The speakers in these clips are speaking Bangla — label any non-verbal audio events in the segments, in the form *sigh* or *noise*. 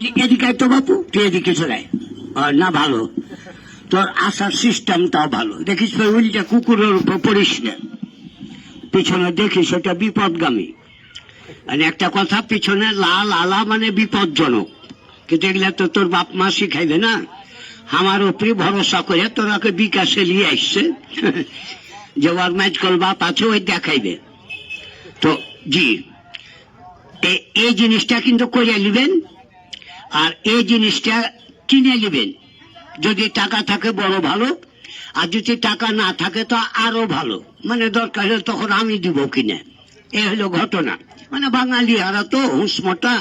এদিকে তো বাপু, তুই এদিকে চলে না, ভালো। তোর আসার ভালো। দেখিস উল্টা কুকুরের উপর পড়িস না। পিছনে দেখিস, ওটা বিপদগামী। মানে একটা কথা, পিছনে লাল আলা মানে বিপদজনক কিন্তু তো তোর বাপ মা শিখাইবে না। আমার উপরে ভরসা করে তোরাকে বিকাশে নিয়ে আসছে। যে ওর ম্যাচকল বাপ আছে, ওই দেখাইবে। তো, জি। এই জিনিসটা কিন্তু করে নেবেন আর এই জিনিসটা কিনে নেবেন। যদি টাকা থাকে বড় ভালো, আর যদি টাকা না থাকে তো আরও ভালো। মানে দরকার হলে তখন আমি দিব কিনে। এ হলো ঘটনা। মানে বাঙালি হারা তো হুঁসমটা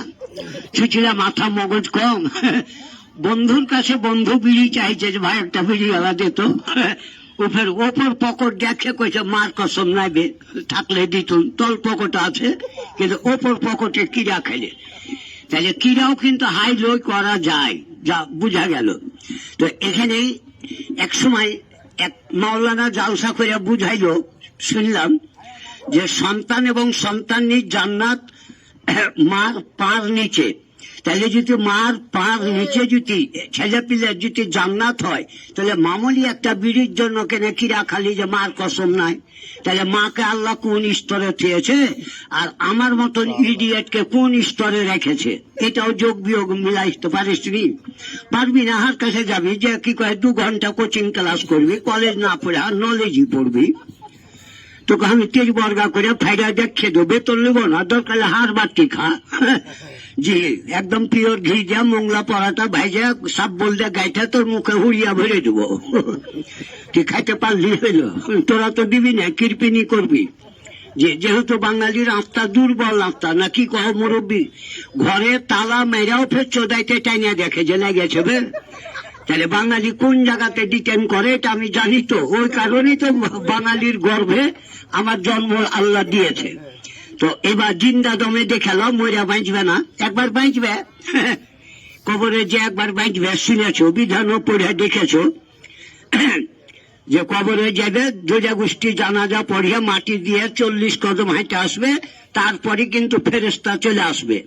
ছুচিলা মাথা মগজ কম। বন্ধুর কাছে বন্ধু বিড়ি চাইছে যে ভাই, একটা বিড়ি আলা দিত ওপর ওপর পকট দেখে কইছে, মার কসম নাইবে থাকলে দিত তল পকট আছে, কিন্তু ওপর পকটে কিরা খেলে তাহলে কিরাও কিন্তু হাই লো করা যায়, যা বোঝা গেল। তো এখানে এক সময় এক মাওলানা জালসা করে বুঝাইল, শুনলাম যে সন্তান এবং সন্তান সন্তানের জান্নাত, মার পার নিচে। তাহলে যদি মার পার নিচে যদি ছেলে পিলের যদি জান্নাত হয় তাহলে মামুলি একটা বিড়ির জন্য কেনে কিরা খালি যে মার কসম নাই? তাহলে মাকে আল্লাহ কোন স্তরে থিয়েছে? আর আমার মতন ইডিয়েটকে কোন স্তরে রেখেছে? এটাও যোগ বিয়োগ মিলাইতে পারিস তুই পারবি না হার কাছে যাবি যে কি কয় দু ঘণ্টা কোচিং ক্লাস করবি কলেজ না পড়ে আর নলেজই পড়বি। তোকে আমি তেল বর্গা করে ফাইডা দেখে দেবো বেতন নেব না দরকার হার বাটি খা। জি। একদম পিওর ঘি যা মোংলা পরাটা ভাইজা সাপ বল দে গাইটা তোর মুখে হুড়িয়া ভরে দেবো। তুই খাইতে পারলি হইল। তোরা তো দিবি না কৃপিনি করবি? যে, যেহেতু বাঙালির আত্মা দুর্বল আত্মা, না কি কহ মুরব্বী? ঘরে তালা মেরাও ফের চোদাইতে টাইনা দেখে যে গেছে বে। তাহলে বাঙালি কোন জায়গাতে ডিটেন করে, এটা আমি জানি তো। ওই কারণেই তো বাঙালির গর্ভে আমার জন্ম আল্লাহ দিয়েছে। তো এবার জিন্দা দমে দেখালাম মরিয়া বাঁচবে না। একবার বাঁচবে? *laughs* কবরে যে একবার বাঁচবে, শুনেছো, বিধানও পড়ে দেখেছ। *clears throat* যে কবরে যাবে দুজা গোষ্ঠী জানাজা পড়িয়া মাটি দিয়ে চল্লিশ কদম হাইটে আসবে, তারপরে কিন্তু ফেরেস্তা চলে আসবে।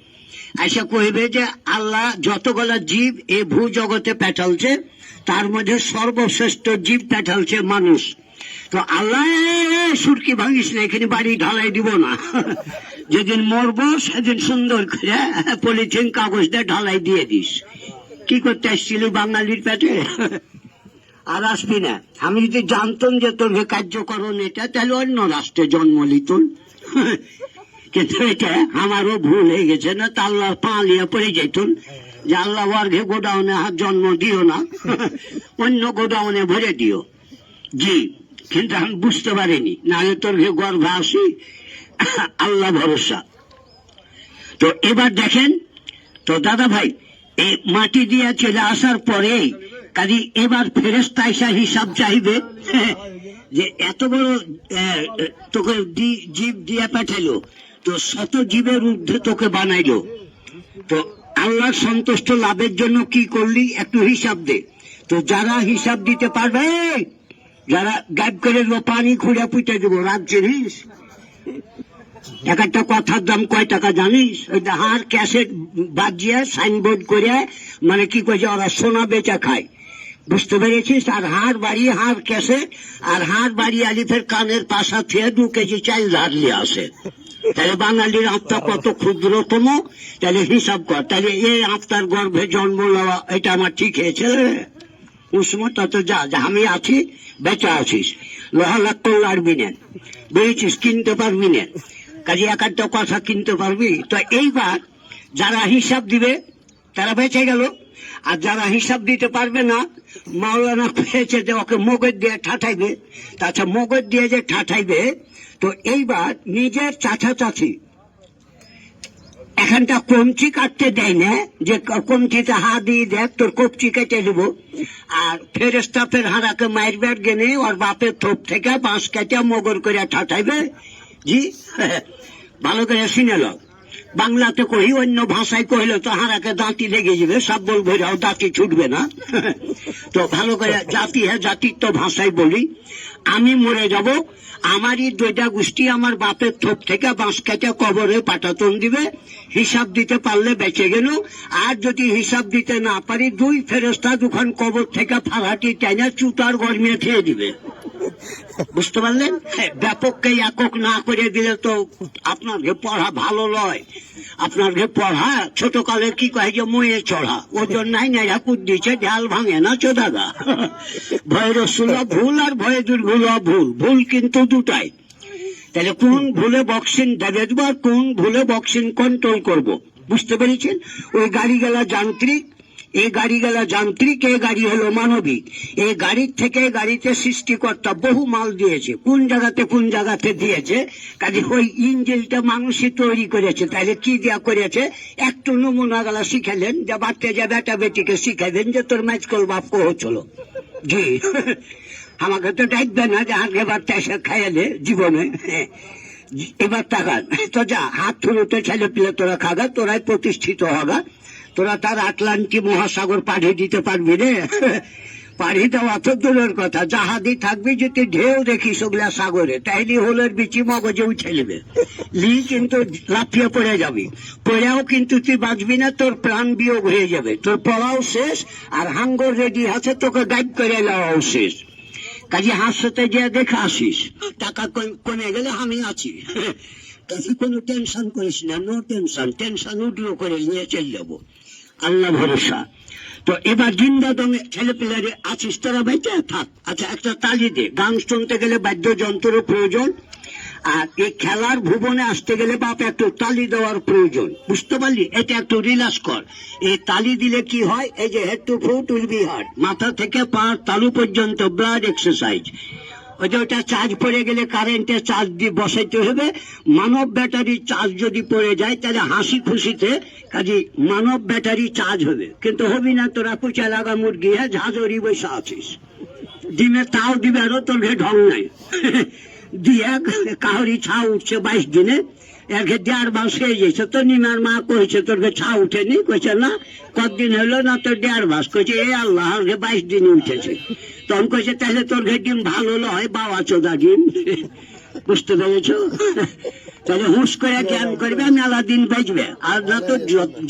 আইসা কইবে যে, আল্লাহ যতগুলা জীব এ ভূ জগতে পেটালছে তার মধ্যে সর্বশ্রেষ্ঠ জীব পেটালছে মানুষ। তো আল্লাহ সুরকি ভাঙিস না, এখানে বাড়ি ঢালাই দিব না। যেদিন মরবো, সেদিন সুন্দর করে পলিথিন, কাগজ দিয়ে ঢালাই দিয়ে দিস। কি করতে আসছিলি বাঙালির পেটে? আর আসবি না। আমি যদি জানতাম যে তোর কার্যকরণ এটা, তাহলে অন্য রাষ্ট্রে জন্ম লিতুন কিন্তু এটা আমারও ভুল হয়ে গেছে না, তা আল্লাহ পালিয়ে পড়ে যেতুন। যে আল্লাহ ওয়ার্ঘে গোডাউনে হাত জন্ম দিও না, অন্য গোডাউনে ভরে দিও। জি। কিন্তু আমি বুঝতে পারিনি। নাহলে তোর গর্ভে আসি আল্লাহ ভরসা। তো এবার দেখেন, তো দাদা ভাই, এই মাটি দিয়ে চলে আসার পরে কাজী এবার ফেরেস্তা এসা হিসাব চাইবে, যে এত বড় তোকে জীব দিয়ে পাঠাইলো, তো শত জীবের ঊর্ধ্বে তোকে বানাইলো। তো আল্লাহ সন্তুষ্ট লাভের জন্য কি করলি, একটু হিসাব দে। তো যারা হিসাব দিতে পারবে যারা গাইব করে পানি খুঁড়ে পুঁতে দেবো রাত জিনিস এক একটা কথার দাম কয় টাকা জানিস? ওই হাড় ক্যাসেট বাজিয়ে সাইনবোর্ড করে মানে কি কইছে ওরা সোনা বেচা খায়। বুঝতে পেরেছিস? আর হাড় বাড়ি হাড় ক্যাসে আর হাড় বাড়ি আলিফের কানের পাশা থেকে দু কেজি চাল ধার নিয়ে আসে। তাহলে বাঙালির আত্মা কত ক্ষুদ্রতম তাহলে হিসাব কর। তাহলে এই আত্মার গর্ভে জন্ম নেওয়া, এটা আমার ঠিক হয়েছে? উসমত তত যা যা আমি আছি বেঁচে আছিস লোহা লাখ লাড়বি না বেড়েছিস কিনতে পারবি না কাজে এক একটা কথা কিনতে পারবি তো এইবার যারা হিসাব দিবে তারা বেঁচে গেল আর যারা হিসাব দিতে পারবে না মাওলানা পেয়েছে যে ওকে মগজ দিয়ে ঠাঠাইবে তাছাড়া মগজ দিয়ে যে ঠাঠাইবে তো এইবার নিজের চাচা চাচি এখানটা কমচি কাটতে দেয় না, যে কমচিতে হা দিয়ে দেখ তোর কপচি কেটে দেব। আর ফেরেস্তা ফের হারাকে মারবার গেলে ওর বাপের থোপ থেকে বাঁশ কেটে মগর করে ঠাঠাইবে জি? *laughs* ভালো করে শুনে লো বাংলাতে কহি অন্য ভাষায় কহিলে তো হারাকে দাঁতি লেগে যাবে, সব বলব এরাও দাঁতি ছুটবে না। তো ভালো করে জাতি হ্যাঁ জাতির তো ভাষায় বলি। আমি মরে যাব, আমারই দুইটা গোষ্ঠী আমার বাপের থোপ থেকে বাঁশ কেটে কবরে পাটাতন দিবে। হিসাব দিতে পারলে বেঁচে গেল, আর যদি হিসাব দিতে না পারি, দুই ফেরস্তা দুখান কবর থেকে ফারাটি টেনে চুতার গরমিয়ে খেয়ে দিবে। বুঝতে পারলেন? হ্যাঁ, ব্যাপককে একক না করে দিলে তো আপনার ঘে পড়া ভালো লয় আপনার ঘে পড়া ছোট কালে কি কয় যে ময়ে চড়া? ওজন নাই নেড়া কুদ দিচ্ছে ঢাল ভাঙে না চোদাগা ভয়ের রসুলা ভুল আর ভয়ে দুর্গুলা ভুল ভুল কিন্তু দুটাই। তাহলে কোন ভুলে বক্সিং দেবে দেবো আর কোন ভুলে বক্সিং কন্ট্রোল করব? বুঝতে পেরেছেন? ওই গাড়ি গেলা যান্ত্রিক এই গাড়ি গেলা যান্ত্রিক এই গাড়ি হলো মানবিক। এই গাড়ির থেকে গাড়িতে সৃষ্টিকর্তা বহু মাল দিয়েছে। কোন জায়গাতে কোন জায়গাতে দিয়েছে? কাজে ওই ইঞ্জিনটা মানুষই তৈরি করেছে। তাহলে কি দেয়া করেছে? একটু নমুনা গেলা শিখালেন, যে বাচ্চা যে বেটা বেটিকে শিখাবেন যে তোর ম্যাচ কল বাপ কহ জি। আমাকে তো ডাকবে না যে আগে বাচ্চা এসে খাইলে জীবনে। এবার তাকান। তো যা, হাত ধরতে ছেলে পিলে তোরা খাগা, তোরাই প্রতিষ্ঠিত হগা। তোরা তার আটলান্টি মহাসাগর পাঠিয়ে দিতে পারবি রে? পাড়ি দেওয়া তো দূরের কথা। জাহাদি থাকবি যদি ঢেউ দেখিস ওগুলা সাগরে, তাইলে হোলের বিচি মগজে উঠে নেবে। লি কিন্তু লাফিয়ে পড়ে যাবি। পড়েও কিন্তু তুই বাঁচবি না, তোর প্রাণ বিয়োগ হয়ে যাবে। তোর পড়াও শেষ, আর হাঙ্গর রেডি আছে, তোকে গাইড করে নেওয়াও শেষ। কাজে হাসতে গিয়ে দেখে আসিস, টাকা কম- গেলে আমি আছি। তাতে কোনো টেনশন করিস না, নো টেনশন। টেনশন উঠল করে নিয়ে চলে যাব। আল্লাহ ভরসা। তো এবার জিন্দা দমে ছেলে পেলারে আছিস তোরা বেঁচে থাক। আচ্ছা একটা তালি দে। গান শুনতে গেলে বাদ্যযন্ত্রের প্রয়োজন, আর এই খেলার ভুবনে আসতে গেলে বাপ একটু তালি দেওয়ার প্রয়োজন। বুঝতে পারলি? এটা একটু রিল্যাক্স কর। এই তালি দিলে কি হয়? এই যে head to foot will be hurt মাথা থেকে পা তালু পর্যন্ত ব্লাড এক্সারসাইজ ওই যে ওটা চার্জ পড়ে গেলে কারেন্টে চার্জ দিয়ে বসাইতে হবে। মানব ব্যাটারি চার্জ যদি পড়ে যায়, তাহলে হাসি খুশিতে কাজে মানব ব্যাটারি চার্জ হবে। কিন্তু হবি না, তোরা কুচা লাগা মুরগি হ্যাঁ? ঝাঁঝরি বসে আছিস। দিনে তাও দিবে আরও, তোর ঢং নাই। দিয়ে কাহরি ছা উঠছে বাইশ দিনে। ঘে দেড় মাস হয়ে গেছে তো নিমার মা কইছে তোর ছা উঠেনি? কইছে, না, কতদিন হলো না তোর দেড় মাস কইছে, এ আল্লাহ ওর বাইশ দিনে উঠেছে। তখন কইছে তাহলে তোর ঘে ডিম ভালো লয় বাবা চোদা ডিম। বুঝতে পেরেছ? তাহলে হুঁশ করে জ্ঞান করবে, মেলা দিন বাঁচবে। আর না তো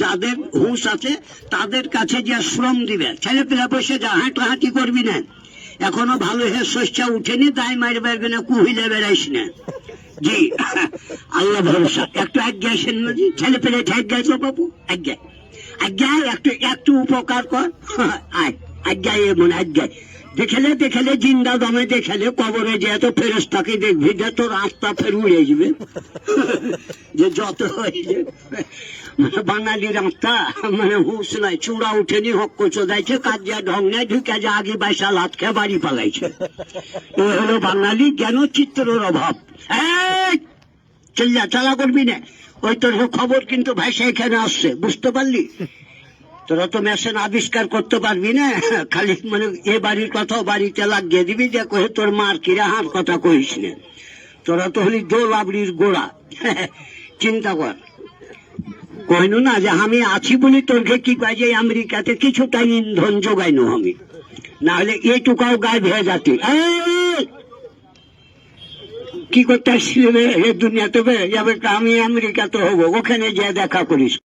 যাদের হুঁশ আছে, তাদের কাছে যে শ্রম দিবে। ছেলে পেলে বসে যা হাঁটাহাঁটি করবি না। এখনও ভালো হে শস্যা উঠেনি, তাই মারি বেরবে না কুহিলে বেড়াইস না। জি, আল্লাহ ভরসা। একটু আজ্ঞা আসেন না জি। ছেলে পেলে আজ্ঞা গাইছ বাবু আজ্ঞা আজ্ঞা একটু একটু উপকার কর। আয় আজ্ঞা এ মনে আজ্ঞা দেখেলে জিন্দা দমে কবরে যে এত দেখবি যে তোর আত্মা ফের উড়ে যাবে। যে যত হয়েছে মানে বাঙালির আত্মা মানে নাই, চূড়া উঠেনি, হক্ক চোদাইছে, কাজিয়া ঢং ঢুকে যে আগে বাইসা লাত খেয়ে বাড়ি পালাইছে। এ হলো বাঙালি জ্ঞান চিত্রের অভাব। চিল্লা, চালা করবি না। ওই তোর খবর কিন্তু ভাইসা এখানে আসছে, বুঝতে পারলি? তোরা তো মেশিন আবিষ্কার করতে পারবি না। খালি মানে এ বাড়ির কথা বাড়িতে লাগিয়ে দিবি যে কহে তোর মার কিরা হার কথা কহিস না। তোরা তো হলি দোল আবড়ির গোড়া। চিন্তা কর। কইনু না যে আমি আছি বলি তোরকে কি কয় যে আমেরিকাতে কিছুটা ইন্ধন যোগাইনু আমি। না হলে এইটুকাও গায়ে ভেয়ে যাতি কি করতে আসছিলে দুনিয়াতে আমি আমেরিকাতে হব। ওখানে যে দেখা করিস।